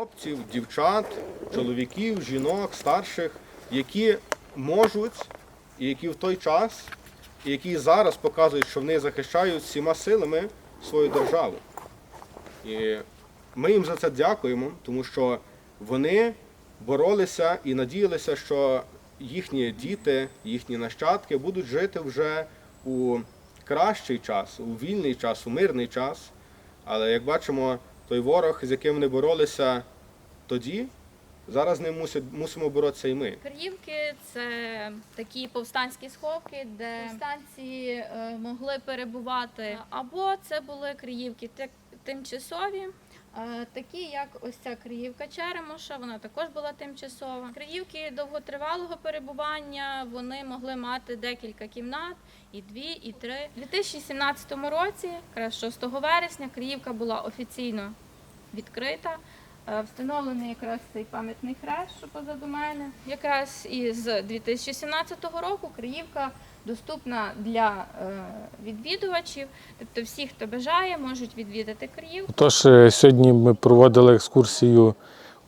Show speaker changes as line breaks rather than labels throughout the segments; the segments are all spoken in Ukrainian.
хлопців, дівчат, чоловіків, жінок, старших, які можуть, і які в той час, і які зараз показують, що вони захищають всіма силами свою державу. І ми їм за це дякуємо, тому що вони боролися і надіялися, що їхні діти, їхні нащадки будуть жити вже у кращий час, у вільний час, у мирний час. Але як бачимо, той ворог, з яким вони боролися тоді, зараз з ним мусить, мусимо боротися і ми.
Криївки це такі повстанські сховки, де повстанці е, могли перебувати. Або це були криївки тимчасові, е, такі як ось ця криївка Черемоша, вона також була тимчасова. Криївки довготривалого перебування вони могли мати декілька кімнат, і дві, і три. У 2017 році, якраз 6 вересня, Криївка була офіційно відкрита. Е, Встановлений якраз цей пам'ятний хрест, що позаду мене. Якраз із 2017 року Криївка доступна для е, відвідувачів. Тобто всі, хто бажає, можуть відвідати Криївку.
Тож е, сьогодні ми проводили екскурсію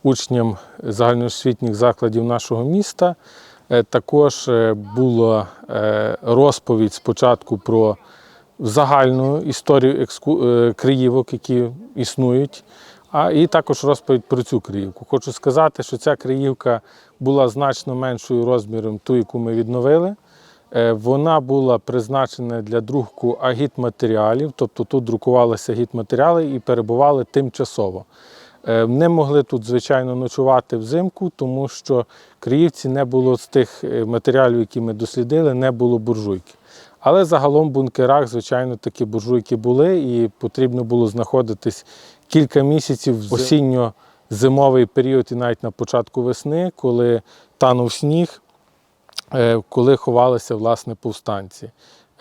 учням загальноосвітніх закладів нашого міста. Також була розповідь спочатку про загальну історію криївок, які існують, а і також розповідь про цю криївку. Хочу сказати, що ця криївка була значно меншою розміром ту, яку ми відновили. Е, Вона була призначена для друку агітматеріалів, тобто тут друкувалися агітматеріали і перебували тимчасово. Е, Не могли тут, звичайно, ночувати взимку, тому що Криївці не було з тих е, матеріалів, які ми дослідили, не було буржуйки. Але загалом в бункерах, звичайно, такі буржуйки були, і потрібно було знаходитись кілька місяців в осінньо-зимовий період і навіть на початку весни, коли танув сніг, е, коли ховалися власне повстанці.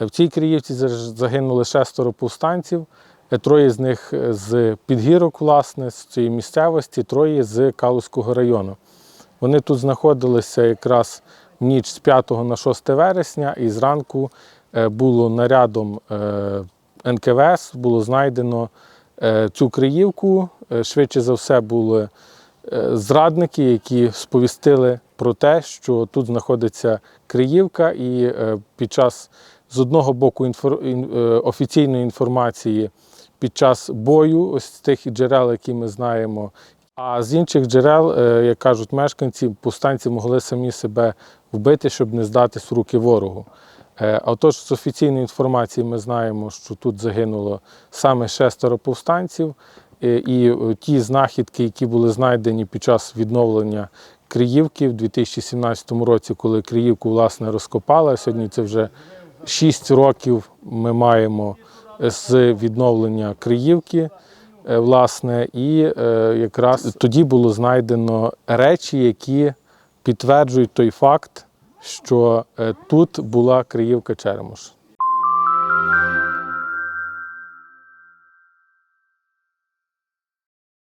Е, В цій Криївці загинули шестеро повстанців, е, троє з них з підгірок, власне, з цієї місцевості, троє з Калузького району. Вони тут знаходилися якраз ніч з 5 на 6 вересня, і зранку е, було нарядом е, НКВС, було знайдено е, цю Криївку. Швидше за все були зрадники, які сповістили про те, що тут знаходиться Криївка, і під час з одного боку інфор- офіційної інформації під час бою, ось з тих джерел, які ми знаємо. А з інших джерел, е, як кажуть мешканці, повстанці могли самі себе вбити, щоб не здатись в руки ворогу. Е, Отож, з офіційної інформації ми знаємо, що тут загинуло саме шестеро повстанців, Е, і ті знахідки, які були знайдені під час відновлення Криївки в 2017 році, коли Криївку власне розкопали. Сьогодні це вже 6 років ми маємо з відновлення Криївки. Е, Власне, і е, якраз тоді було знайдено речі, які підтверджують той факт, що е, тут була Криївка Черемош.